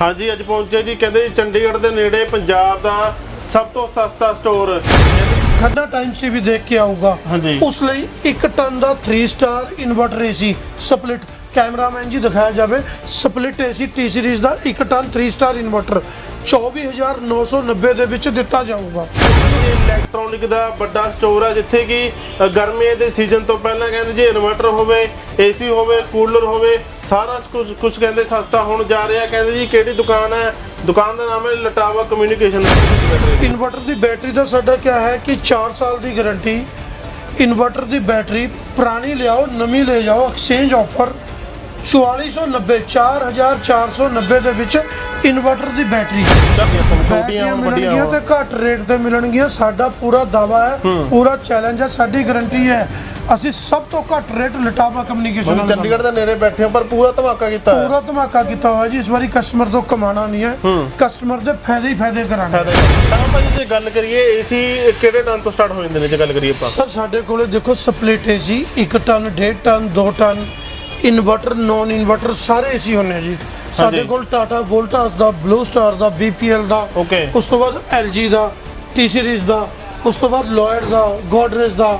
ਹਾਂਜੀ ਅੱਜ ਪਹੁੰਚੇ ਜੀ ਕਹਿੰਦੇ ਜੀ ਚੰਡੀਗੜ੍ਹ ਦੇ ਨੇੜੇ ਪੰਜਾਬ ਦਾ ਸਭ ਤੋਂ ਸਸਤਾ ਸਟੋਰ। ਖੰਨਾ ਟਾਈਮਸ ਟੀਵੀ ਦੇਖ ਕੇ ਆਊਗਾ। ਹਾਂਜੀ। ਉਸ ਲਈ 1 ਟਨ ਦਾ 3 star inverter AC split cameraman ji ਦਿਖਾਇਆ ਜਾਵੇ ਸਪਲਿਟ ਏਸੀ ਟੀ ਸੀਰੀਜ਼ ਦਾ 1 ਟਨ 3 ਸਟਾਰ ਇਨਵਰਟਰ 24990 ਦੇ ਵਿੱਚ ਦਿੱਤਾ ਜਾਊਗਾ। ਇਲੈਕਟ੍ਰੋਨਿਕ ਦਾ ਵੱਡਾ ਸਟੋਰ ਹੈ ਜਿੱਥੇ ਕਿ ਅ, ਗਰਮੀਆਂ ਦੇ ਸੀਜ਼ਨ ਤੋਂ ਪਹਿਲਾਂ ਕਹਿੰਦੇ ਜੀ ਇਨਵਰਟਰ ਹੋਵੇ ਏਸੀ ਹੋਵੇ ਕੂਲਰ ਹੋਵੇ ਸਾਰਾ ਕੁਝ ਕੁਝ ਕਹਿੰਦੇ ਸਸਤਾ ਹੋਣ ਜਾ ਰਿਹਾ, ਕਹਿੰਦੇ ਜੀ ਕਿਹੜੀ ਦੁਕਾਨ ਹੈ? ਦੁਕਾਨ ਦਾ ਨਾਮ ਹੈ ਲਟਾਵਾ ਕਮਿਊਨੀਕੇਸ਼ਨ ਇਨਵਰਟਰ ਦੀ ਬੈਟਰੀ ਦਾ ਸਾਡਾ ਕੀ ਹੈ ਕਿ 4 ਸਾਲ ਦੀ ਗਾਰੰਟੀ, ਇਨਵਰਟਰ ਦੀ ਬੈਟਰੀ, ਪੁਰਾਣੀ ਲਿਆਓ, ਨਵੀਂ ਲੈ ਜਾਓ ਐਕਸਚੇਂਜ ਆਫਰ 4490 4490 ਦੇ ਵਿੱਚ ਇਨਵਰਟਰ ਦੀ ਬੈਟਰੀ ਛੋਟੀਆਂ ਬੈਟਰੀਆਂ ਹੋਣ ਵੱਡੀਆਂ ਮਿਲਣਗੀਆਂ ਹੋਣ ਤੇ ਘੱਟ ਰੇਟ ਤੇ ਮਿਲਣਗੀਆਂ। ਸਾਡਾ ਪੂਰਾ ਦਾਵਾ ਹੈ ਪੂਰਾ ਚੈਲੰਜ ਹੈ ਸਾਡੀ ਗਾਰੰਟੀ ਹੈ। ਅਸੀਂ ਸਭ ਤੋਂ ਘੱਟ ਰੇਟ ਲਟਾਵਾ ਕਮਿਊਨੀਕੇਸ਼ਨ ਤੁਸੀਂ ਚੰਡੀਗੜ੍ਹ ਦੇ ਨੇੜੇ ਬੈਠੇ ਹੋ ਪਰ ਪੂਰਾ ਧਮਾਕਾ ਕੀਤਾ ਹੈ ਪੂਰਾ ਧਮਾਕਾ ਕੀਤਾ ਹੋਇਆ ਜੀ। ਇਸ ਵਾਰੀ ਕਸਟਮਰ ਤੋਂ ਕਮਾਣਾ ਨਹੀਂ ਹੈ। ਕਸਟਮਰ ਦੇ ਫਾਇਦੇ ਹੀ ਫਾਇਦੇ ਕਰਾਂਗੇ ਤਾਂ ਭਾਈ ਜੇ ਗੱਲ ਕਰੀਏ ਏਸੀ ਕਿਹੜੇ ਟਨ ਤੋਂ ਸਟਾਰਟ ਹੋ ਜਾਂਦੇ ਨੇ ਜੇ ਗੱਲ ਕਰੀਏ ਆਪਾਂ? ਸਰ ਸਾਡੇ ਕੋਲੇ ਦੇਖੋ split AC 1 ton 1.5 ton 2 ton. Inverter non inverter ਸਾਰੇ ਏਸੀ ਹੁੰਨੇ ਆ ਜੀ ਸਾਡੇ। ਕੋਲ ਟਾਟਾ ਵੋਲਟਾਸ ਦਾ ਬਲੂ ਸਟਾਰ ਦਾ BPL ਦਾ Okay. ਉਸ ਤੋਂ ਬਾਅਦ LG ਦਾ T ਸੀਰੀਜ਼ ਦਾ ਉਸ ਤੋਂ ਬਾਅਦ ਲੋਇਡ ਦਾ ਗੋਦਰੇਜ ਦਾ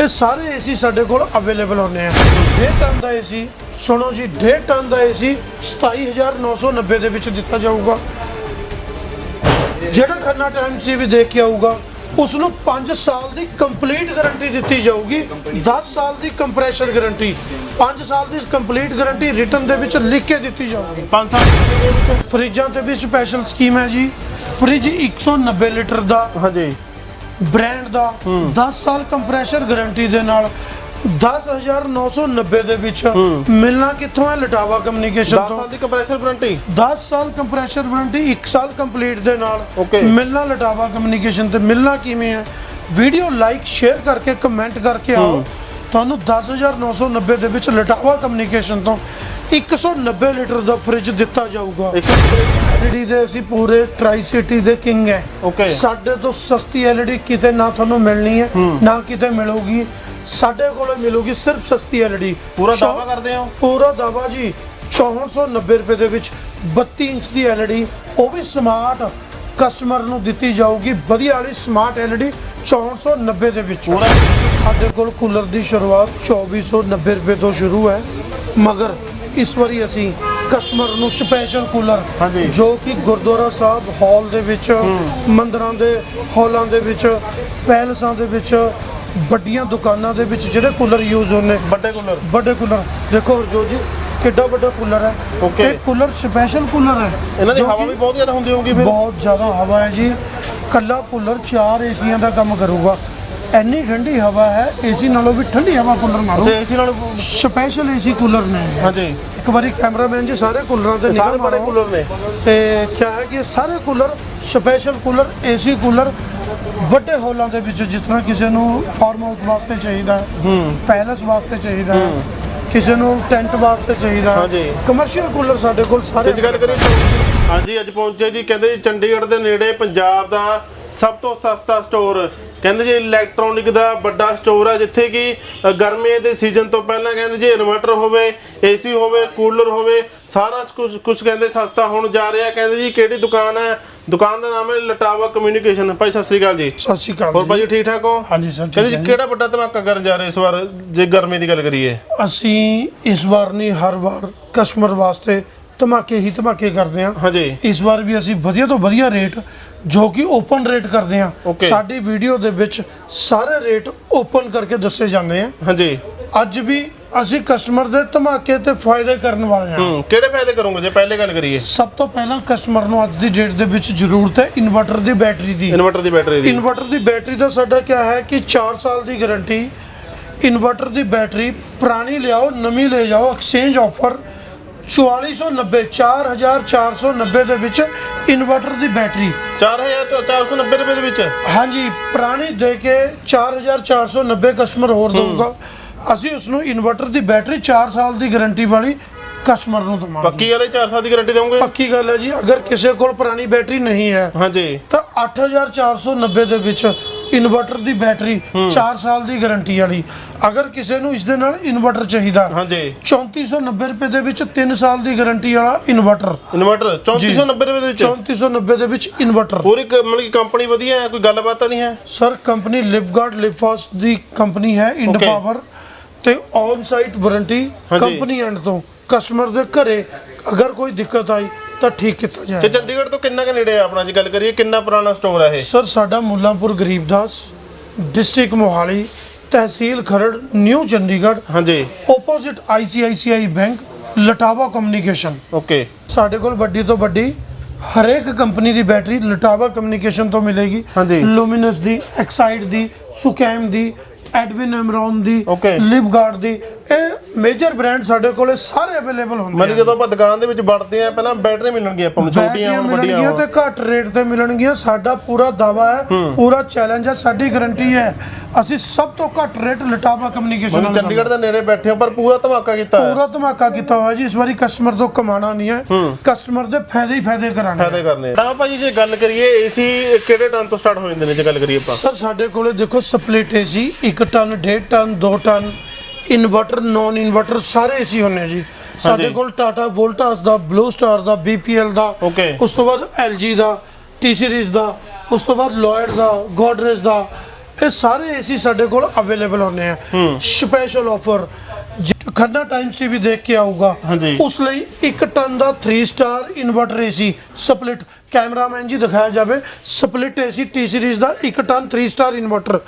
ਇਹ ਸਾਰੇ ਏਸੀ ਸਾਡੇ ਕੋਲ ਅਵੇਲੇਬਲ ਹੁੰਨੇ ਆ 1.5 ਟਨ ਦਾ ਏਸੀ ਸੁਣੋ ਜੀ 1.5 ਟਨ ਦਾ ਏਸੀ 27990 ਦੇ ਵਿੱਚ ਦਿੱਤਾ ਜਾਊਗਾ ਜਿਹੜਾ ਖੰਨਾ ਟਾਈਮ ਸੀ ਵੀ ਦੇਖ ਕੇ ਆਊਗਾ ਉਸ ਨੂੰ 5 ਸਾਲ ਦੀ ਕੰਪਲੀਟ ਗਾਰੰਟੀ ਦਿੱਤੀ ਜਾਊਗੀ 10 ਸਾਲ ਦੀ ਕੰਪਰੈਸ਼ਰ ਗਾਰੰਟੀ 5 ਸਾਲ ਦੀ ਕੰਪਲੀਟ ਗਾਰੰਟੀ ਰਿਟਰਨ ਦੇ ਵਿੱਚ ਲਿਖ ਕੇ ਦਿੱਤੀ ਜਾਊਗੀ। 5 ਸਾਲ ਦੇ ਵਿੱਚ? ਫਰਿੱਜਾਂ ਤੇ ਵੀ ਸਪੈਸ਼ਲ ਸਕੀਮ ਹੈ ਜੀ। ਫਰਿੱਜ 190 ਲੀਟਰ ਦਾ ਹਾਂਜੀ। ਬ੍ਰਾਂਡ ਦਾ 10 ਸਾਲ ਕੰਪਰੈਸ਼ਰ ਗਾਰੰਟੀ ਦੇ ਨਾਲ 10990 ਦੇ ਵਿੱਚ ਮਿਲਣਾ ਕਿੱਥੋਂ ਹੈ? ਲਟਾਵਾ 10 ਕਮਿਊਨੀਕੇਸ਼ਨ ਤੋਂ। ਸਾਲ ਦੀ ਕੰਪਰੈਸਰ ਵਾਰੰਟੀ 10 ਸਾਲ ਕੰਪਰੈਸ਼ਰ ਵਾਰੰਟੀ 1 ਸਾਲ ਕੰਪਲੀਟ ਦੇ ਨਾਲ. ਮਿਲਣਾ ਲਟਾਵਾ ਕਮਿਊਨੀਕੇਸ਼ਨ ਤੇ ਮਿਲਣਾ ਕਿਵੇਂ ਹੈ? ਵੀਡੀਓ ਲਾਈਕ ਸ਼ੇਅਰ ਕਰਕੇ ਕਮੈਂਟ ਕਰਕੇ ਆਓ। ਤੁਹਾਨੂੰ 10990 ਦੇ ਵਿੱਚ ਲਟਾਵਾ ਕਮਿਊਨੀਕੇਸ਼ਨ ਤੋਂ 190 ਲੀਟਰ ਦਾ ਫ੍ਰਿਜ ਦਿੱਤਾ ਜਾਊਗਾ। ਐਲਈਡੀ ਦੇ ਅਸੀਂ ਪੂਰੇ ਟ੍ਰਾਈ ਸਿਟੀ ਦੇ ਕਿੰਗ ਹੈ Okay. ਸਾਡੇ ਤੋਂ ਸਸਤੀ ਐਲਈਡੀ ਕਿਤੇ ਨਾ ਤੁਹਾਨੂੰ ਮਿਲਣੀ ਹੈ। ਨਾ ਕਿਤੇ ਮਿਲੂਗੀ। ਸਾਡੇ ਕੋਲੇ ਮਿਲੂਗੀ ਸਿਰਫ ਸਸਤੀ ਐਲਈਡੀ। ਪੂਰਾ ਦਾਅਵਾ ਕਰਦੇ ਹੋ? ਪੂਰਾ ਦਾਵਾ ਜੀ 6490 ਰੁਪਏ ਦੇ ਵਿੱਚ 32 ਇੰਚ ਦੀ LED ਉਹ ਵੀ ਸਮਾਰਟ ਕਸਟਮਰ ਨੂੰ ਦਿੱਤੀ ਜਾਊਗੀ। ਵਧੀਆ ਵਾਲੀ ਸਮਾਰਟ LED 6490 ਦੇ ਵਿੱਚ। ਸਾਡੇ ਕੋਲ ਕੂਲਰ ਦੀ ਸ਼ੁਰੂਆਤ 2490 ਰੁਪਏ ਤੋਂ ਸ਼ੁਰੂ ਹੈ। ਮਗਰ ਇਸ ਵਾਰੀ ਅਸੀਂ ਕਸਟਮਰ ਨੂੰ ਸਪੈਸ਼ਲ ਕੂਲਰ। ਜੋ ਕਿ ਗੁਰਦੁਆਰਾ ਸਾਹਿਬ ਹਾਲ ਦੇ ਵਿੱਚ ਮੰਦਰਾਂ ਦੇ ਹਾਲਾਂ ਦੇ ਵਿੱਚ ਪੈਲਸਾਂ ਦੇ ਵਿੱਚ ਵੱਡੀਆਂ ਦੁਕਾਨਾਂ ਦੇ ਵਿੱਚ ਜਿਹੜੇ ਕੂਲਰ ਯੂਜ਼ ਹੁੰਦੇ। ਵੱਡੇ ਕੂਲਰ ਵੱਡੇ ਕੂਲਰ ਦੇਖੋ ਹਰਜੋਤ ਜੀ ਕਿੱਡਾ ਵੱਡਾ ਕੂਲਰ ਹੈ. ਇਹ ਕੂਲਰ ਸਪੈਸ਼ਲ ਕੂਲਰ ਹੈ। ਇਹਨਾਂ ਦੀ ਹਵਾ ਵੀ ਬਹੁਤ ਜ਼ਿਆਦਾ ਹੁੰਦੀ ਹੋਊਗੀ ਫਿਰ। ਬਹੁਤ ਜ਼ਿਆਦਾ ਹਵਾ ਹੈ ਜੀ। ਕੱਲਾ ਕੂਲਰ ਚਾਰ ਏਸੀਆਂ ਦਾ ਕੰਮ ਕਰੂਗਾ। ਇੰਨੀ ਠੰਡੀ ਹਵਾ ਹੈ ਏਸੀ ਨਾਲੋਂ ਵੀ ਠੰਡੀ ਹਵਾ ਕੂਲਰ ਨਾਲੋਂ। ਅੱਛਾ ਏਸੀ ਨਾਲ ਸਪੈਸ਼ਲ ਏਸੀ ਕੂਲਰ ਨੇ ਹਾਂਜੀ। ਇੱਕ ਵਾਰੀ ਕੈਮਰਾਮੈਨ ਜੀ ਸਾਰੇ ਕੂਲਰਾਂ ਤੇ ਸਾਰੇ ਨਿਗਾਹ ਬੜੇ ਮਾਰੋ। ਕੂਲਰ ਨੇ। ਤੇ ਕਿਆ ਹੈ ਕਿ ਸਾਰੇ cooler special cooler AC cooler ਵੱਡੇ ਹਾਲਾਂ ਦੇ ਵਿੱਚ ਜਿਸ ਤਰ੍ਹਾਂ ਕਿਸੇ ਨੂੰ ਫਾਰਮ ਹਾਊਸ ਵਾਸਤੇ ਚਾਹੀਦਾ ਹੈ। ਪੈਲਸ ਵਾਸਤੇ ਚਾਹੀਦਾ ਕਿਸੇ ਨੂੰ ਟੈਂਟ ਵਾਸਤੇ ਚਾਹੀਦਾ ਹਾਂਜੀ। ਕਮਰਸ਼ੀਅਲ ਕੂਲਰ ਸਾਡੇ ਕੋਲ ਸਾਰੇ ਅੱਜ ਗੱਲ ਕਰੀਏ ਹਾਂਜੀ ਅੱਜ ਪਹੁੰਚੇ ਜੀ ਕਹਿੰਦੇ ਜੀ ਚੰਡੀਗੜ੍ਹ ਦੇ ਨੇੜੇ ਪੰਜਾਬ ਦਾ ਸਭ ਤੋਂ ਸਸਤਾ ਸਟੋਰ। ਕਹਿੰਦੇ ਜੀ ਇਲੈਕਟ੍ਰੋਨਿਕ ਦਾ ਵੱਡਾ ਸਟੋਰ ਹੈ ਜਿੱਥੇ ਕਿ ਅ, ਗਰਮੀਆਂ ਦੇ ਸੀਜ਼ਨ ਤੋਂ ਪਹਿਲਾਂ ਕਹਿੰਦੇ ਜੀ ਇਨਵਰਟਰ ਹੋਵੇ ਏਸੀ ਹੋਵੇ ਕੂਲਰ ਹੋਵੇ ਸਾਰਾ ਕੁਝ ਕੁਝ ਕਹਿੰਦੇ ਸਸਤਾ ਹੋਣ ਜਾ ਰਿਹਾ। ਕਹਿੰਦੇ ਜੀ ਕਿਹੜੀ ਦੁਕਾਨ ਹੈ? ਦੁਕਾਨ ਦਾ ਨਾਮ ਹੈ ਲਟਾਵਾ ਕਮਿਊਨੀਕੇਸ਼ਨ ਭਾਈ ਸਤਿ ਸ੍ਰੀ ਅਕਾਲ ਜੀ। ਸਤਿ ਸ਼੍ਰੀ ਅਕਾਲ ਹੋਰ। ਭਾਈ ਠੀਕ ਠਾਕ ਹੋ? ਹਾਂਜੀ ਸਰ ਕਹਿੰਦੇ ਜੀ। ਕਿਹੜਾ ਵੱਡਾ ਧਮਾਕਾ ਕਰਨ ਜਾ ਰਹੇ ਇਸ ਵਾਰ ਜੇ ਗਰਮੀ ਦੀ ਗੱਲ ਕਰੀਏ? ਅਸੀਂ ਇਸ ਵਾਰ ਨਹੀਂ ਹਰ ਵਾਰ ਕਸਟਮਰ ਵਾਸਤੇ ਧਮਾਕੇ ਹੀ ਧਮਾਕੇ ਕਰਦੇ ਹਾਂ। ਹਾਂਜੀ। ਇਸ ਵਾਰ ਵੀ ਅਸੀਂ ਵਧੀਆ ਤੋਂ ਵਧੀਆ ਰੇਟ ਜੋ ਕਿ ਓਪਨ ਰੇਟ ਕਰਦੇ Okay. ਸਾਡੀ ਵੀਡੀਓ ਦੇ ਵਿੱਚ ਸਾਰੇ ਰੇਟ ਓਪਨ ਕਰਕੇ ਦੱਸੇ ਜਾਂਦੇ ਆ। ਹਾਂਜੀ। ਅੱਜ ਵੀ ਅਸੀਂ ਕਸਟਮਰ ਦੇ ਧਮਾਕੇ ਤੇ ਫਾਇਦੇ ਕਰਨ ਵਾਲੇ ਹਾਂ। ਹੂੰ ਕਿਹੜੇ ਫਾਇਦੇ ਕਰੋਗੇ? ਜੇ ਪਹਿਲੇ ਗੱਲ ਕਰੀਏ। ਸਭ ਤੋਂ ਪਹਿਲਾਂ ਕਸਟਮਰ ਨੂੰ ਅੱਜ ਦੀ ਡੇਟ ਦੇ ਵਿੱਚ ਜ਼ਰੂਰਤ ਹੈ ਇਨਵਰਟਰ ਦੀ ਬੈਟਰੀ ਦੀ। ਇਨਵਰਟਰ ਦੀ ਬੈਟਰੀ ਦੀ। ਇਨਵਰਟਰ ਦੀ ਬੈਟਰੀ ਦਾ ਸਾਡਾ ਕੀ ਹੈ ਕਿ 4 ਸਾਲ ਦੀ ਗਾਰੰਟੀ ਇਨਵਰਟਰ ਦੀ ਬੈਟਰੀ ਪੁਰਾਣੀ ਲਿਆਓ ਨਵੀਂ ਲੈ ਜਾਓ ਐਕਸਚੇਂਜ ਆਫਰ 4490 4490 ਦੇ ਵਿੱਚ ਇਨਵਰਟਰ ਦੀ ਬੈਟਰੀ। 4490 ਰੁਪਏ ਦੇ ਵਿੱਚ? ਹਾਂਜੀ ਪੁਰਾਣੀ ਦੇ ਕੇ 4490 ਕਸਟਮਰ ਹੋਰ ਦਊਗਾ। ਅਸੀਂ ਉਸ ਨੂੰ ਇਨਵਰਟਰ ਦੀ ਬੈਟਰੀ 4 ਸਾਲ ਦੀ ਗਾਰੰਟੀ ਵਾਲੀ ਕਸਟਮਰ ਨੂੰ ਦਵਾਂਗੇ। ਪੱਕੀ ਵਾਲੇ 4 ਸਾਲ ਦੀ ਗਾਰੰਟੀ ਦੇਵੋਗੇ ਪੱਕੀ ਗੱਲ ਹੈ ਜੀ ਅਗਰ ਕਿਸੇ ਕੋਲ ਪੁਰਾਣੀ ਬੈਟਰੀ ਨਹੀਂ ਹੈ ਹਾਂਜੀ। ਤਾਂ 8490 ਦੇ ਵਿੱਚ ਇਨਵਰਟਰ ਦੀ ਬੈਟਰੀ 4 ਸਾਲ ਦੀ ਗਾਰੰਟੀ ਵਾਲੀ। ਅਗਰ ਕਿਸੇ ਨੂੰ ਇਸ ਦੇ ਨਾਲ ਇਨਵਰਟਰ ਚਾਹੀਦਾ ਹਾਂਜੀ। 3490 ਰੁਪਏ ਦੇ ਵਿੱਚ 3 ਸਾਲ ਦੀ ਗਾਰੰਟੀ ਵਾਲਾ ਇਨਵਰਟਰ। ਇਨਵਰਟਰ 3490 ਰੁਪਏ ਦੇ ਵਿੱਚ? 3490 ਦੇ ਵਿੱਚ ਇਨਵਰਟਰ। ਪੂਰੀ ਕ- ਮਤਲਬ ਕਿ ਕੰਪਨੀ ਵਧੀਆ ਹੈ ਕੋਈ ਗੱਲਬਾਤ ਤਾਂ ਨਹੀਂ ਹੈ? ਸਰ ਕੰਪਨੀ ਲਿਵਗਾਰਡ ਲਿਵਫਾਸਟ ਦੀ ਕੰਪਨੀ ਹੈ ਇੰਡ. ਪਾਵਰ ਤੇ on site warranty. Company end ਤੋਂ। ਕਸਟਮਰ ਦੇ ਘਰੇ ਅਗਰ ਕੋਈ ਦਿੱਕਤ ਆਈ ਤਾਂ ਠੀਕ ਕੀਤਾ ਤੇ ਜਾਏ ਚੰਡੀਗੜ੍ਹ ਤੋਂ ਕਿੰਨਾ ਕੁ ਨੇੜੇ ਆ ਆਪਣਾ ਜੇ ਗੱਲ ਕਰੀਏ ਕਿੰਨਾ ਪੁਰਾਣਾ ਸਟੋਰ ਹੈ ਇਹ? ਸਰ ਸਾਡਾ ਮੁੱਲਾਂਪੁਰ ਗਰੀਬਦਾਸ ਡਿਸਟ੍ਰਿਕਟ ਮੋਹਾਲੀ ਤਹਿਸੀਲ ਖਰੜ ਨਿਊ ਚੰਡੀਗੜ੍ਹ ਹਾਂਜੀ। Opposite ICICI bank Latawa communication okay ਸਾਡੇ ਕੋਲ ਵੱਡੀ ਤੋਂ ਵੱਡੀ ਹਰੇਕ ਕੰਪਨੀ ਦੀ ਬੈਟਰੀ ਲਟਾਵਾ ਕਮਿਊਨੀਕੇਸ਼ਨ ਤੋਂ ਮਿਲੇਗੀ। ਹਾਂਜੀ। ਲੂਮੀਨਸ ਦੀ ਐਕਸਾਈਡ ਦੀ ਸੁਕੈਮ ਦੀ ਐਡਵਿਨ ਐਮਰੌਨ ਦੀ Okay। ਲਿਵਗਾਰਡ ਦੀ ਇਹ ਮੇਜਰ ਬ੍ਰਾਂਡ ਸਾਡੇ ਕੋਲੇ ਸਾਰੇ ਅਵੇਲੇਬਲ ਹੁੰਦੇ ਮਤਲਬ ਜਦੋਂ ਆਪਾਂ ਦੁਕਾਨ ਦੇ ਵਿੱਚ ਵੜਦੇ ਆ ਪਹਿਲਾਂ ਬੈਟਰੀ ਮਿਲਣਗੀਆਂ ਆਪਾਂ ਨੂੰ ਛੋਟੀਆਂ ਹੁਣ ਵੱਡੀਆਂ ਮਿਲਣਗੀਆਂ। ਤੇ ਘੱਟ ਰੇਟ ਤੇ ਮਿਲਣਗੀਆਂ। ਸਾਡਾ ਪੂਰਾ ਦਾਵਾ ਹੈ ਪੂਰਾ ਚੈਲੰਜ ਹੈ ਸਾਡੀ ਗਾਰੰਟੀ ਹੈ। ਅਸੀਂ ਸਭ ਤੋਂ ਘੱਟ ਰੇਟ ਲਟਾਵਾ ਕਮਿਊਨੀਕੇਸ਼ਨ ਮਤਲਬ ਚੰਡੀਗੜ੍ਹ ਦੇ ਨੇੜੇ ਬੈਠੇ ਹੋ ਪਰ ਪੂਰਾ ਧਮਾਕਾ ਕੀਤਾ ਹੈ ਪੂਰਾ ਧਮਾਕਾ ਕੀਤਾ ਹੋਇਆ ਜੀ। ਇਸ ਵਾਰੀ ਕਸਟਮਰ ਤੋਂ ਕਮਾਣਾ ਨਹੀਂ ਹੈ। ਕਸਟਮਰ ਦੇ ਫਾਇਦੇ ਹੀ ਫਾਇਦੇ ਕਰਾਣੇ ਫਾਇਦੇ ਕਰਨੇ ਤਾਂ ਭਾਜੀ ਜੇ ਗੱਲ ਕਰੀਏ ਏਸੀ ਕਿਹੜੇ ਟਨ ਤੋਂ ਸਟਾਰਟ ਹੋ ਜਾਂਦੇ ਨੇ ਜੇ ਗੱਲ ਕਰੀਏ ਆਪਾਂ? ਸਰ ਸਾਡੇ ਕੋਲੇ ਦੇਖੋ split AC 1 ton 1.5 ton 2 ton. Inverter non inverter ਸਾਰੇ ਏਸੀ ਹੁੰਨੇ ਜੀ ਸਾਡੇ। ਕੋਲ ਟਾਟਾ ਵੋਲਟਾਸ ਦਾ ਬਲੂ ਸਟਾਰ ਦਾ BPL ਦਾ Okay। ਉਸ ਤੋਂ ਬਾਅਦ LG ਦਾ T ਸੀਰੀਜ਼ ਦਾ ਉਸ ਤੋਂ ਬਾਅਦ ਲੋਇਡ ਦਾ ਗੋਦਰੇਜ ਦਾ ਇਹ ਸਾਰੇ ਏਸੀ ਸਾਡੇ ਕੋਲ ਅਵੇਲੇਬਲ ਹੁੰਨੇ ਆ ਸਪੈਸ਼ਲ ਆਫਰ ਖੰਨਾ ਟਾਈਮਸ ਵੀ ਦੇਖ ਕੇ ਆਊਗਾ ਹਾਂਜੀ। ਉਸ ਲਈ 1 ਟਨ ਦਾ 3 star inverter AC split cameraman ji ਦਿਖਾਇਆ ਜਾਵੇ ਸਪਲਿਟ ਏਸੀ ਟੀ ਸੀਰੀਜ਼ ਦਾ 1 ਟਨ 3 ਸਟਾਰ ਇਨਵਰਟਰ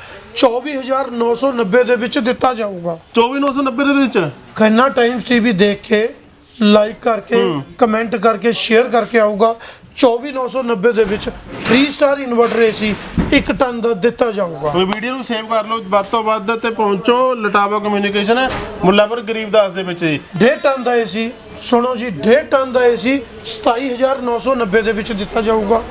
24990 ਦੇ ਵਿੱਚ ਦਿੱਤਾ ਜਾਊਗਾ। 24990 ਦੇ ਵਿੱਚ? ਖੰਨਾ ਟਾਈਮਸ ਟੀਵੀ ਦੇਖ ਕੇ ਲਾਈਕ ਕਰਕੇ ਕਮੈਂਟ ਕਰਕੇ ਸ਼ੇਅਰ ਕਰਕੇ ਆਊਗਾ। 24990 ਦੇ ਵਿੱਚ 3 ਸਟਾਰ ਇਨਵਰਟਰ ਏਸੀ 1 ਟਨ ਦਾ ਦਿੱਤਾ ਜਾਊਗਾ। ਕੋਈ ਵੀਡੀਓ ਨੂੰ ਸੇਵ ਕਰ ਲਓ ਵੱਧ ਤੋਂ ਵੱਧ ਤੇ ਪਹੁੰਚੋ। ਲਟਾਵਾ ਕਮਿਊਨੀਕੇਸ਼ਨ ਹੈ ਮੁੱਲਾਪੁਰ ਗਰੀਬਦਾਸ ਦੇ ਵਿੱਚ ਜੀ। 1.5 ਟਨ ਦਾ ਏਸੀ ਸੁਣੋ ਜੀ 1.5 ਟਨ ਦਾ ਏਸੀ 27990 ਦੇ ਵਿੱਚ ਦਿੱਤਾ ਜਾਊਗਾ।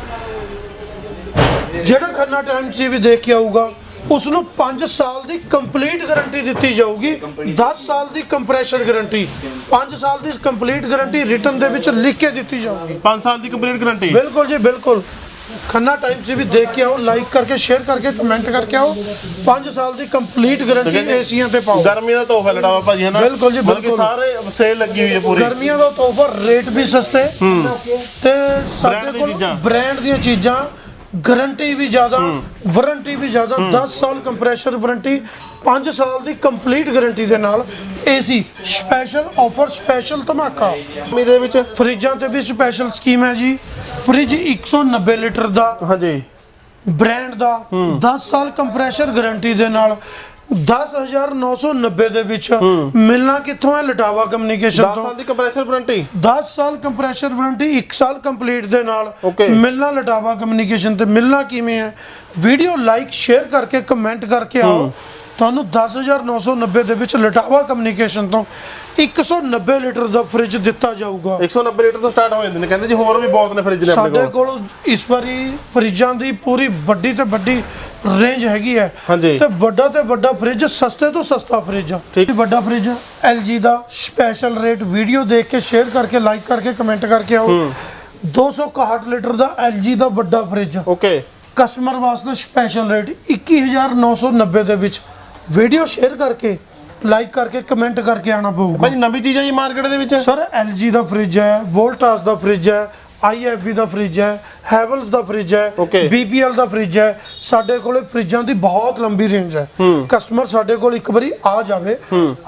ਜਿਹੜਾ ਖੰਨਾ ਟਾਈਮ ਸੀ ਵੀ ਦੇਖ ਕੇ ਆਊਗਾ ਉਸ ਨੂੰ 5 ਸਾਲ ਦੀ ਕੰਪਲੀਟ ਗਾਰੰਟੀ ਦਿੱਤੀ ਜਾਊਗੀ 10 ਸਾਲ ਦੀ ਕੰਪਰੈਸ਼ਰ ਗਾਰੰਟੀ 5 ਸਾਲ ਦੀ ਕੰਪਲੀਟ ਗਾਰੰਟੀ ਰਿਟਰਨ ਦੇ ਵਿੱਚ ਲਿਖ ਕੇ ਦਿੱਤੀ ਜਾਊਗੀ। 5 ਸਾਲ ਦੀ ਕੰਪਲੀਟ ਗਾਰੰਟੀ ਬਿਲਕੁਲ ਜੀ ਬਿਲਕੁਲ। ਖੰਨਾ ਟਾਈਮ ਸੀ ਵੀ ਦੇਖ ਕੇ ਆਓ ਲਾਈਕ ਕਰਕੇ ਸ਼ੇਅਰ ਕਰਕੇ ਕਮੈਂਟ ਕਰਕੇ ਆਓ। 5 ਸਾਲ ਦੀ ਕੰਪਲੀਟ ਗਾਰੰਟੀ ਏਸੀਆਂ ਤੇ ਪਾਓ। ਗਰਮੀ ਦਾ ਤੋਹਫਾ ਲਟਾਵਾ ਭਾਜੀ ਹੈ ਨਾ ਬਿਲਕੁਲ ਜੀ, ਬਿਲਕੁਲ। ਸਾਰੇ ਸੇਲ ਲੱਗੀ ਹੋਈ ਹੈ ਪੂਰੀ। ਗਰਮੀਆਂ ਦਾ ਤੋਹਫਾ ਰੇਟ ਵੀ ਸਸਤੇ। ਤੇ ਸਾਡੇ ਕੋਲ। ਬ੍ਰਾਂਡ ਦੀਆਂ ਚੀਜ਼ਾਂ ਗਾਰੰਟੀ ਵੀ ਜ਼ਿਆਦਾ ਵਾਰੰਟੀ ਵੀ ਜ਼ਿਆਦਾ 10 ਸਾਲ ਕੰਪਰੈਸ਼ਰ ਵਾਰੰਟੀ 5 ਸਾਲ ਦੀ ਕੰਪਲੀਟ ਗਾਰੰਟੀ ਦੇ ਨਾਲ ਏਸੀ ਸਪੈਸ਼ਲ ਆਫਰ ਸਪੈਸ਼ਲ ਧਮਾਕਾ। ਗਰਮੀ ਦੇ ਵਿੱਚ? ਫਰਿੱਜਾਂ ਤੇ ਵੀ ਸਪੈਸ਼ਲ ਸਕੀਮ ਹੈ ਜੀ। ਫਰਿੱਜ 190 ਲੀਟਰ ਦਾ ਹਾਂਜੀ। ਬ੍ਰਾਂਡ ਦਾ 10 ਸਾਲ ਕੰਪਰੈਸ਼ਰ ਗਾਰੰਟੀ ਦੇ ਨਾਲ 10990 ਦੇ ਵਿੱਚ ਮਿਲਣਾ ਕਿੱਥੋਂ ਹੈ? ਲਟਾਵਾ ਕਮਿਊਨੀਕੇਸ਼ਨ 10 ਤੋਂ। ਸਾਲ ਦੀ ਕੰਪਰੈਸਰ ਵਾਰੰਟੀ 10 ਸਾਲ ਕੰਪਰੈਸ਼ਰ ਵਾਰੰਟੀ 1 ਸਾਲ ਕੰਪਲੀਟ ਦੇ ਨਾਲ. ਮਿਲਣਾ ਲਟਾਵਾ ਕਮਿਊਨੀਕੇਸ਼ਨ ਤੇ ਮਿਲਣਾ ਕਿਵੇਂ ਹੈ? ਵੀਡੀਓ ਲਾਈਕ ਸ਼ੇਅਰ ਕਰਕੇ ਕਮੈਂਟ ਕਰਕੇ ਆਓ। ਤੁਹਾਨੂੰ 10990 ਦੇ ਵਿੱਚ ਲਟਾਵਾ ਕਮਿਊਨੀਕੇਸ਼ਨ ਤੋਂ 190 ਲੀਟਰ ਦਾ ਫ੍ਰਿਜ ਦਿੱਤਾ ਜਾਊਗਾ। 190 ਲੀਟਰ ਤੋਂ ਸਟਾਰਟ ਹੋ ਜਾਂਦੇ ਨੇ ਕਹਿੰਦੇ ਜੀ ਹੋਰ ਵੀ ਬਹੁਤ ਨੇ ਫ੍ਰਿਜ ਨੇ ਆਪਣੇ ਸਾਡੇ ਕੋਲ। ਕੋਲ ਇਸ ਵਾਰੀ ਫਰਿੱਜਾਂ ਦੀ ਪੂਰੀ ਵੱਡੀ ਤੇ ਵੱਡੀ ਰੇਂਜ ਹੈਗੀ ਹੈ। ਤੇ ਵੱਡਾ ਤੇ ਵੱਡਾ ਫਰਿੱਜ ਸਸਤੇ ਤੋਂ ਸਸਤਾ ਫਰਿੱਜ ਆ। ਠੀਕ। ਵੱਡਾ ਫਰਿੱਜ LG ਦਾ ਸਪੈਸ਼ਲ ਰੇਟ ਵੀਡੀਓ ਦੇਖ ਕੇ ਸ਼ੇਅਰ ਕਰਕੇ ਲਾਈਕ ਕਰਕੇ ਕਮੈਂਟ ਕਰਕੇ ਆਓ। 261 ਲੀਟਰ ਦਾ LG ਦਾ ਵੱਡਾ ਫਰਿੱਜ ਓਕੇ ਕਸਟਮਰ ਵਾਸਤੇ ਸਪੈਸ਼ਲ ਰੇਟ 21990 ਦੇ ਵਿੱਚ। ਵੀਡੀਓ ਸ਼ੇਅਰ ਕਰਕੇ ਲਾਈਕ ਕਰਕੇ ਕਮੈਂਟ ਕਰਕੇ ਆਣਾ ਪਊਗਾ। ਭਾਜੀ ਨਵੀਂ ਚੀਜ਼ ਜੀ ਮਾਰਕੀਟ ਦੇ ਵਿੱਚ? ਸਰ LG ਦਾ ਫ੍ਰਿਜ ਹੈ ਵੋਲਟਾਸ ਦਾ ਫ੍ਰਿਜ ਹੈ IFB ਦਾ ਫ੍ਰਿਜ ਹੈ ਹੈਵਲਸ ਦਾ ਫ੍ਰਿਜ ਹੈ Okay. BPL ਦਾ ਫ੍ਰਿਜ ਹੈ। ਸਾਡੇ ਕੋਲੇ ਫ੍ਰਿਜਾਂ ਦੀ ਬਹੁਤ ਲੰਬੀ ਰੇਂਜ ਹੈ। ਕਸਟਮਰ ਸਾਡੇ ਕੋਲ ਇੱਕ ਵਾਰੀ ਆ ਜਾਵੇ।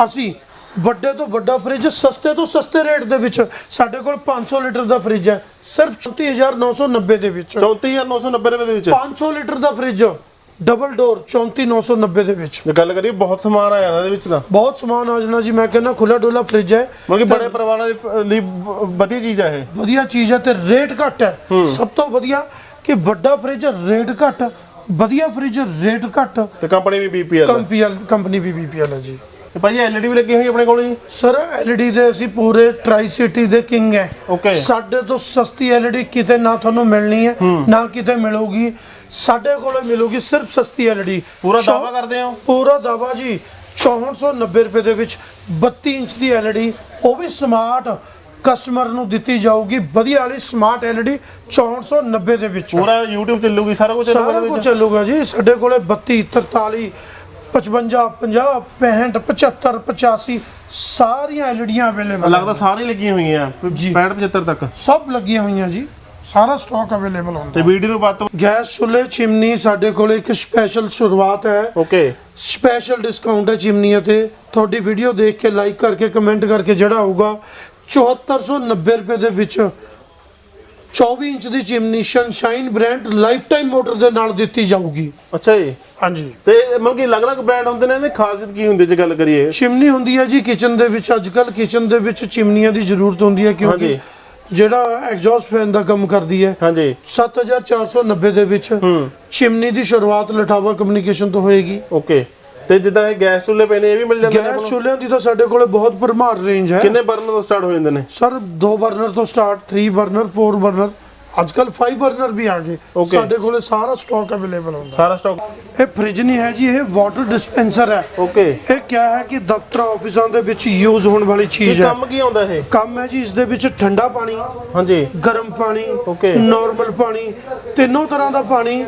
ਅਸੀਂ ਵੱਡੇ ਤੋਂ ਵੱਡਾ ਫ੍ਰਿਜ ਸਸਤੇ ਤੋਂ ਸਸਤੇ ਰੇਟ ਦੇ ਵਿੱਚ ਸਾਡੇ ਕੋਲ 500 ਲੀਟਰ ਦਾ ਫ੍ਰਿਜ ਹੈ। ਸਿਰਫ 34990 ਦੇ ਵਿੱਚ। 34990 ਰੁਪਏ ਦੇ ਵਿੱਚ? 500 ਲੀਟਰ ਦਾ ਫ੍ਰਿਜ ਡਬਲ ਡੋਰ 34990 ਦੇ ਵਿੱਚ। ਜੇ ਗੱਲ ਕਰੀਏ ਬਹੁਤ ਸਮਾਨ ਆ ਜਾਣਾ ਇਹਦੇ ਵਿੱਚ ਤਾਂ। ਬਹੁਤ ਸਮਾਨ ਆ ਜਾਣਾ ਜੀ ਮੈਂ ਕਹਿੰਦਾ ਖੁੱਲਾ ਡੁੱਲਾ ਫ੍ਰਿਜ ਹੈ। ਮਤਲਬ ਕਿ ਬੜੇ ਪਰਿਵਾਰਾਂ ਦੇ ਲਈ ਵਧੀਆ ਚੀਜ਼ ਹੈ ਇਹ। ਵਧੀਆ ਚੀਜ਼ ਹੈ ਤੇ ਰੇਟ ਘੱਟ ਹੈ। ਸਭ ਤੋਂ ਵਧੀਆ ਕਿ ਵੱਡਾ ਫ੍ਰਿਜ ਰੇਟ ਘੱਟ। ਵਧੀਆ ਫ੍ਰਿਜ ਰੇਟ ਘੱਟ। ਤੇ ਕੰਪਨੀ ਵੀ ਹੈ ਕੰਪੀਐਲ ਕੰਪਨੀ ਵੀ ਬੀਪੀਐਲ ਹੈ ਜੀ। ਤੇ ਭਾਜੀ LED ਵੀ ਲੱਗੀ ਹੋਈ ਆਪਣੇ ਕੋਲ ਜੀ? ਸਰ ਐਲਈਡੀ ਦੇ ਅਸੀਂ ਪੂਰੇ ਟਰਾਈ ਸਿਟੀ ਦੇ ਕਿੰਗ ਹੈ. ਸਾਡੇ ਤੋਂ ਸਸਤੀ ਐਲਈਡੀ ਕਿਤੇ ਨਾ ਤੁਹਾਨੂੰ ਮਿਲਣੀ ਹੈ। ਨਾ ਕਿਤੇ ਮਿਲੂਗੀ। ਸਾਡੇ ਕੋਲੇ ਮਿਲੂਗੀ ਸਿਰਫ ਸਸਤੀ ਐਲਈਡੀ ਪੂਰਾ ਦਾਅਵਾ ਕਰਦੇ ਹੋ? ਪੂਰਾ ਦਾਵਾ ਜੀ। 6490 ਰੁਪਏ ਦੇ ਵਿੱਚ 32 ਇੰਚ ਦੀ ਐਲਈਡੀ ਉਹ ਵੀ ਸਮਾਰਟ ਕਸਟਮਰ ਨੂੰ ਦਿੱਤੀ ਜਾਊਗੀ। ਵਧੀਆ ਵਾਲੀ ਸਮਾਰਟ LED 6490 ਦੇ ਵਿੱਚ। ਪੂਰਾ YouTube ਚੱਲੂਗੀ ਸਾਰਾ ਕੁਝ ਚੱਲੂਗਾ ਸਾਰਾ ਕੁਝ ਚੱਲੂਗਾ ਜੀ। ਸਾਡੇ ਕੋਲੇ 32 43 55 50 65 75 85 ਸਾਰੀਆਂ ਐਲਡੀਆਂ ਅਵੇਲੇਬਲ ਲੱਗਦਾ ਸਾਰੀ ਲੱਗੀਆਂ ਹੋਈਆਂ। ਜੀ। 65 75 ਤੱਕ। ਸਭ ਲੱਗੀਆਂ ਹੋਈਆਂ ਜੀ। ਸਾਰਾ ਸਟਾਕ ਅਵੇਲੇਬਲ ਹੁੰਦਾ। ਤੇ ਵੀਡੀਓ ਨੂੰ ਬਾਤ ਗੈਸ ਚੁੱਲ੍ਹੇ ਚਿਮਨੀ ਸਾਡੇ ਕੋਲ ਇੱਕ ਸਪੈਸ਼ਲ ਸ਼ੁਰੂਆਤ ਹੈ। ਓਕੇ ਸਪੈਸ਼ਲ ਡਿਸਕਾਊਂਟ ਹੈ ਚਿਮਨੀਆਂ ਤੇ। ਤੁਹਾਡੀ ਵੀਡੀਓ ਦੇਖ ਕੇ ਲਾਈਕ ਕਰਕੇ ਕਮੈਂਟ ਕਰਕੇ ਜਿਹੜਾ ਆਊਗਾ 7490 ਰੁਪਏ ਦੇ ਵਿੱਚ 24 ਇੰਚ ਦੀ chimney Sunshine brand lifetime motor ਦੇ ਨਾਲ ਦਿੱਤੀ ਜਾਊਗੀ। ਅੱਛਾ ਜੀ। ਹਾਂਜੀ। ਤੇ ਮਤਲਬ ਕਿ ਅਲੱਗ-ਅਲੱਗ ਬ੍ਰਾਂਡ ਹੁੰਦੇ ਨੇ ਇਹਦੀ ਖਾਸੀਅਤ ਕੀ ਹੁੰਦੀ ਜੇ ਗੱਲ ਕਰੀਏ? ਚਿਮਨੀ ਹੁੰਦੀ ਹੈ ਜੀ ਕਿਚਨ ਦੇ ਵਿੱਚ ਅੱਜ ਕੱਲ ਕਿਚਨ ਦੇ ਵਿੱਚ ਚਿਮਨੀਆਂ ਦੀ ਜ਼ਰੂਰਤ ਹੁੰਦੀ ਹੈ ਕਿਉਂਕਿ ਹਾਂਜੀ। ਜਿਹੜਾ ਐਗਜ਼ੌਸਟ ਫੈਨ ਦਾ ਕੰਮ ਕਰਦੀ ਹੈ। ਹਾਂਜੀ। 7490 ਦੇ ਵਿੱਚ ਚਿਮਨੀ ਦੀ ਸ਼ੁਰੂਆਤ ਲਟਾਵਾ ਕਮਿਊਨੀਕੇਸ਼ਨ ਤੋਂ ਹੋਏਗੀ। ਓਕੇ। ਤੇ ਜਿੱਦਾਂ ਇਹ ਗੈਸ ਚੁੱਲ੍ਹੇ ਪਏ ਨੇ ਇਹ ਵੀ ਮਿਲ ਜਾਂਦੇ ਨੇ ਗੈਸ? ਚੁੱਲ੍ਹਿਆਂ ਦੀ ਤਾਂ ਸਾਡੇ ਕੋਲੇ ਬਹੁਤ ਭਰਮਾਰ ਰੇਂਜ ਹੈ। ਕਿੰਨੇ ਬਰਨਰ ਤੋਂ ਸਟਾਰਟ ਹੋ ਜਾਂਦੇ ਨੇ? ਸਰ 2 ਬਰਨਰ ਤੋਂ ਸਟਾਰਟ 3 ਬਰਨਰ 4 ਬਰਨਰ। ਅੱਜ ਕੱਲ 5 ਬਰਨਰ ਵੀ ਆ ਗਏ. ਸਾਡੇ ਕੋਲੇ ਸਾਰਾ ਸਟਾਕ ਅਵੇਲੇਬਲ ਹੁੰਦਾ। ਸਾਰਾ ਸਟਾਕ ਇਹ ਫ੍ਰਿਜ ਨਹੀਂ ਹੈ ਜੀ ਇਹ ਵਾਟਰ ਡਿਸਪੈਂਸਰ ਹੈ। ਓਕੇ ਇਹ ਕਿਆ ਹੈ ਕਿ ਦਫ਼ਤਰਾਂ ਆਫਿਸਾਂ ਦੇ ਵਿੱਚ ਯੂਜ਼ ਹੋਣ ਵਾਲੀ ਚੀਜ਼ ਹੈ। ਕੰਮ ਕੀ ਆਉਂਦਾ ਇਹ? ਕੰਮ ਹੈ ਜੀ ਇਸ ਦੇ ਵਿੱਚ ਠੰਡਾ ਪਾਣੀ ਹਾਂਜੀ। ਗਰਮ ਪਾਣੀ Okay. ਨਾਰਮਲ ਪਾਣੀ ਤਿੰਨੋਂ ਤਰ੍ਹਾਂ ਦਾ ਪਾਣੀ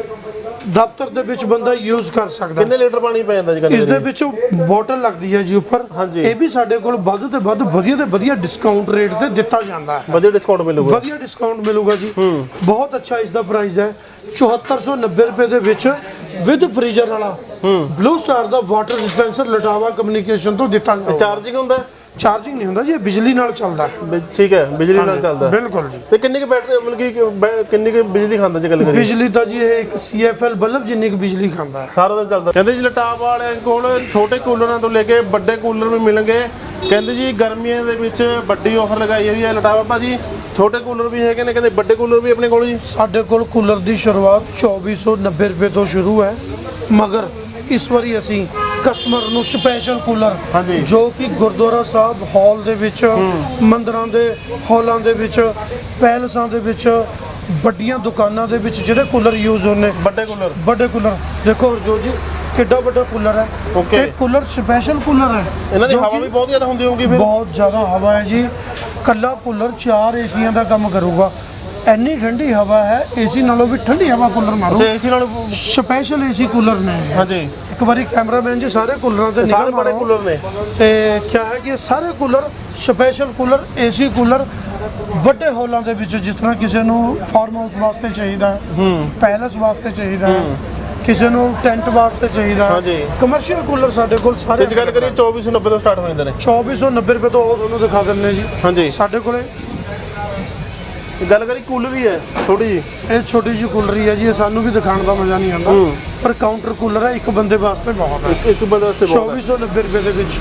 ਦਫ਼ਤਰ ਦੇ ਵਿੱਚ ਬੰਦਾ ਯੂਜ਼ ਕਰ ਸਕਦਾ। ਕਿੰਨੇ ਲੀਟਰ ਪਾਣੀ ਪੈ ਜਾਂਦਾ ਜੀ ਇਸ ਦੇ ਵਿੱਚ ਬੋਟਲ ਲੱਗਦੀ ਹੈ ਜੀ ਉੱਪਰ। ਹਾਂਜੀ। ਇਹ ਵੀ ਸਾਡੇ ਕੋਲ ਵੱਧ ਤੇ ਵੱਧ ਵਧੀਆ ਤੇ ਵਧੀਆ ਡਿਸਕਾਊਂਟ ਰੇਟ ਤੇ ਦਿੱਤਾ ਜਾਂਦਾ ਹੈ। ਵਧੀਆ ਡਿਸਕਾਊਂਟ ਮਿਲੂਗਾ। ਵਧੀਆ ਡਿਸਕਾਊਂਟ ਮਿਲੂਗਾ ਜੀ। ਬਹੁਤ ਅੱਛਾ ਇਸ ਦਾ ਪ੍ਰਾਈਸ ਹੈ। 7490 ਰੁਪਏ ਦੇ ਵਿੱਚ ਵਿਦ ਫ੍ਰੀਜ਼ਰ ਵਾਲਾ ਬਲੂ ਸਟਾਰ ਦਾ ਵਾਟਰ ਡਿਸਪੈਂਸਰ ਲਟਾਵਾ ਕਮਿਊਨੀਕੇਸ਼ਨ ਤੋਂ ਦਿੱਤਾ ਚਾਰਜਿੰਗ ਹੁੰਦਾ ਚਾਰਜਿੰਗ ਨਹੀਂ ਹੁੰਦਾ ਜੀ ਇਹ ਬਿਜਲੀ ਨਾਲ ਚੱਲਦਾ। ਵੀ ਠੀਕ ਹੈ ਬਿਜਲੀ ਨਾਲ ਚੱਲਦਾ। ਬਿਲਕੁਲ ਜੀ। ਤੇ ਕਿੰਨੀ ਕੁ ਬੈਟਰੀ ਮਤਲਬ ਕਿ ਬੈ- ਕਿੰਨੀ ਕੁ ਬਿਜਲੀ ਖਾਂਦਾ ਜੇ ਗੱਲ ਕਰੀਏ? ਬਿਜਲੀ ਤਾਂ ਜੀ ਇਹ ਇੱਕ CFL ਬੱਲਬ ਜਿੰਨੀ ਕੁ ਬਿਜਲੀ ਖਾਂਦਾ ਹੈ। ਸਾਰਾ ਦਿਨ ਚੱਲਦਾ। ਕਹਿੰਦੇ ਜੀ ਲਟਾਪ ਵਾਲਿਆਂ ਕੋਲ ਛੋਟੇ ਕੂਲਰਾਂ ਤੋਂ ਲੈ ਕੇ ਵੱਡੇ ਕੂਲਰ ਵੀ ਮਿਲਣਗੇ। ਕਹਿੰਦੇ ਜੀ ਗਰਮੀਆਂ ਦੇ ਵਿੱਚ ਵੱਡੀ ਆਫਰ ਲਗਾਈ ਹੋਈ ਹੈ ਲਟਾਵਾ ਭਾਜੀ ਛੋਟੇ ਕੂਲਰ ਵੀ ਹੈਗੇ ਨੇ ਕਹਿੰਦੇ ਵੱਡੇ ਕੂਲਰ ਵੀ ਆਪਣੇ ਕੋਲ ਜੀ? ਸਾਡੇ ਕੋਲ ਕੂਲਰ ਦੀ ਸ਼ੁਰੂਆਤ 2490 ਰੁਪਏ ਤੋਂ ਸ਼ੁਰੂ ਹੈ। ਮਗਰ ਇਸ ਵਾਰੀ ਅਸੀਂ ਕਸਟਮਰ ਨੂੰ ਸਪੈਸ਼ਲ ਕੂਲਰ। ਜੋ ਕਿ ਗੁਰਦੁਆਰਾ ਸਾਹਿਬ ਹਾਲ ਦੇ ਵਿੱਚ ਮੰਦਰਾਂ ਦੇ ਹਾਲਾਂ ਦੇ ਵਿੱਚ ਪੈਲਸਾਂ ਦੇ ਵਿੱਚ ਵੱਡੀਆਂ ਦੁਕਾਨਾਂ ਦੇ ਵਿੱਚ ਜਿਹੜੇ ਕੂਲਰ ਯੂਜ਼ ਹੁੰਦੇ ਵੱਡੇ ਕੂਲਰ ਵੱਡੇ ਕੂਲਰ ਦੇਖੋ ਹਰਜੋਤ ਜੀ ਕਿੱਡਾ ਵੱਡਾ ਕੂਲਰ ਹੈ. ਇਹ ਕੂਲਰ ਸਪੈਸ਼ਲ ਕੂਲਰ ਹੈ ਇਹਨਾਂ ਦੀ ਜੋ ਹਵਾ ਵੀ ਬਹੁਤ ਜ਼ਿਆਦਾ ਹੁੰਦੀ ਹੋਊਗੀ ਫਿਰ। ਬਹੁਤ ਜ਼ਿਆਦਾ ਹਵਾ ਹੈ ਜੀ। ਕੱਲਾ ਕੂਲਰ ਚਾਰ ਏਸੀਆਂ ਦਾ ਕੰਮ ਕਰੂਗਾ। ਇੰਨੀ ਠੰਡੀ ਹਵਾ ਹੈ ਏਸੀ ਨਾਲੋਂ ਵੀ ਠੰਡੀ ਹਵਾ ਕੂਲਰ ਮਾਰੂ। ਅੱਛਾ ਏਸੀ ਨਾਲ ਸਪੈਸ਼ਲ ਏਸੀ ਕੂਲਰ ਨੇ। ਇਹ। ਹਾਂਜੀ। ਇੱਕ ਵਾਰੀ ਕੈਮਰਾਮੈਨ ਜੀ ਸਾਰੇ ਕੂਲਰਾਂ ਤੇ ਸਾਰੇ ਨਿਗਾਹ ਬੜੇ ਮਾਰੋ। ਕੂਲਰ ਨੇ। ਤੇ ਕਿਆ ਹੈ ਕਿ ਇਹ ਸਾਰੇ cooler special cooler AC cooler ਵੱਡੇ ਹਾਲਾਂ ਦੇ ਵਿੱਚ ਜਿਸ ਤਰ੍ਹਾਂ ਕਿਸੇ ਨੂੰ ਫਾਰਮ ਹਾਊਸ ਵਾਸਤੇ ਚਾਹੀਦਾ ਹੈ। ਪੈਲਸ ਵਾਸਤੇ ਚਾਹੀਦਾ ਹੈ। ਕਿਸੇ ਨੂੰ ਟੈਂਟ ਵਾਸਤੇ ਚਾਹੀਦਾ ਹਾਂਜੀ। ਕਮਰਸ਼ੀਅਲ ਕੂਲਰ ਸਾਡੇ ਕੋਲ ਤੇ ਸਾਰੇ ਜੇ ਗੱਲ ਕਰੀਏ 2490 ਤੋਂ ਸਟਾਰਟ ਹੋ ਜਾਂਦੇ ਨੇ। 2490 ਰੁਪਏ ਤੋਂ ਉਹ ਤੁਹਾਨੂੰ ਦਿਖਾ ਦਿੰਦੇ ਜੀ। ਹਾਂਜੀ। ਸਾਡੇ ਕੋਲੇ ਗੱਲ ਕਰੀ ਕੂਲਰ ਹੈ ਥੋੜੀ ਜੀ ਇਹ ਛੋਟੀ ਜਿਹੀ ਕੂਲਰ ਹੀ ਜੀ ਇਹ ਸਾਨੂੰ ਵੀ ਦਿਖਾਉਣ ਦਾ ਮਜ਼ਾ ਨਹੀਂ ਆਉਂਦਾ। ਪਰ ਕਾਊਂਟਰ ਕੂਲਰ ਹੈ ਇੱਕ ਬੰਦੇ ਵਾਸਤੇ ਬਹੁਤ ਹੈ। ਇੱਕ ਬੰਦੇ ਵਾਸਤੇ ਬਹੁਤ ਹੈ। 2490 ਰੁਪਏ ਦੇ ਵਿੱਚ।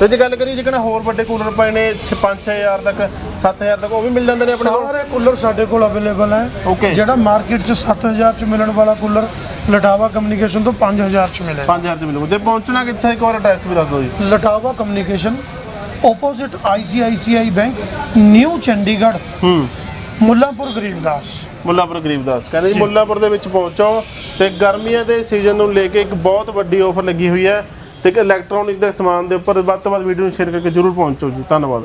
ਤੇ ਜੇ ਗੱਲ ਕਰੀਏ ਜਿਹੜਾ ਹੋਰ ਵੱਡੇ ਕੂਲਰ ਪਏ ਨੇ 5-6000 ਤੱਕ 7000 ਤੱਕ ਉਹ ਵੀ ਮਿਲ ਜਾਂਦੇ ਨੇ ਆਪਣੇ ਕੋਲ? ਸਾਰੇ ਕੂਲਰ ਸਾਡੇ ਕੋਲ ਅਵੇਲੇਬਲ ਹੈ. ਜਿਹੜਾ ਮਾਰਕੀਟ 'ਚ 7000 ਚ ਮਿਲਣ ਵਾਲਾ ਕੂਲਰ ਲਟਾਵਾ ਕਮਿਊਨੀਕੇਸ਼ਨ ਤੋਂ 5000 ਚ ਮਿਲੇਗਾ 5000 ਚ ਮਿਲੂਗਾ। ਜੇ ਪਹੁੰਚਣਾ ਕਿੱਥੇ ਇੱਕ ਵਾਰ ਐਡਰੈਸ ਵੀ ਦੱਸ ਦਿਓ ਜੀ। Latawa communication opposite ICICI bank new Chandigarh. ਹੂੰ। ਮੁੱਲਾਂਪੁਰ ਗਰੀਬਦਾਸ ਮੁੱਲਾਪੁਰ ਗਰੀਬਦਾਸ ਕਹਿੰਦੇ ਜੀ ਮੁੱਲਾਪੁਰ ਦੇ ਵਿੱਚ ਪਹੁੰਚੋ ਤੇ ਗਰਮੀਆਂ ਦੇ ਸੀਜ਼ਨ ਨੂੰ ਲੈ ਕੇ ਇੱਕ ਬਹੁਤ ਵੱਡੀ ਆਫਰ ਲੱਗੀ ਹੋਈ ਹੈ ਤੇ ਇਲੈਕਟ੍ਰੋਨਿਕ ਦੇ ਸਮਾਨ ਦੇ ਉੱਪਰ ਵੱਧ ਤੋਂ ਵੱਧ ਵੀਡੀਓ ਨੂੰ ਸ਼ੇਅਰ ਕਰਕੇ ਜਰੂਰ ਪਹੁੰਚੋ ਜੀ। ਧੰਨਵਾਦ।